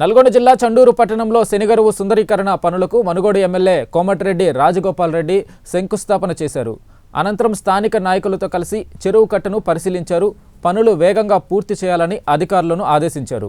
నల్గొండ జిల్లా చండూరు పట్టణంలో శనిగరువు సుందరీకరణ పనులకు మనుగోడు ఎమ్మెల్యే కోమటిరెడ్డి రాజగోపాల్ రెడ్డి శంకుస్థాపన చేశారు. అనంతరం స్థానిక నాయకులతో కలిసి చెరువు కట్టను పరిశీలించారు. పనులు వేగంగా పూర్తి చేయాలని అధికారులను ఆదేశించారు.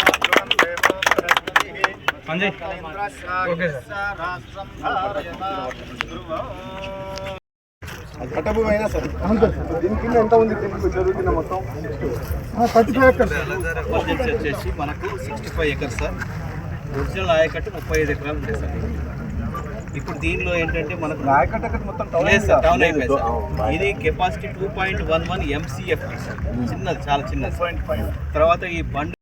కట్టభూమి అయినా సరే. దీని కింద ఎంత ఉంది కింద మొత్తం? Thirty five acres. వచ్చేసి మనకు sixty five acres sir. Original ఆయకట్టు ముప్పై ఐదు ఎకరాలు ఉంటాయి సార్. ఇప్పుడు దీనిలో ఏంటంటే మనకు నాయకట్ట ఎకర్ మొత్తం టౌన్ సార్ టౌన్ అయిపోయింది సార్. ఇది capacity two point one one MCF చిన్నది చాలా చిన్నది తర్వాత ఈ బండ్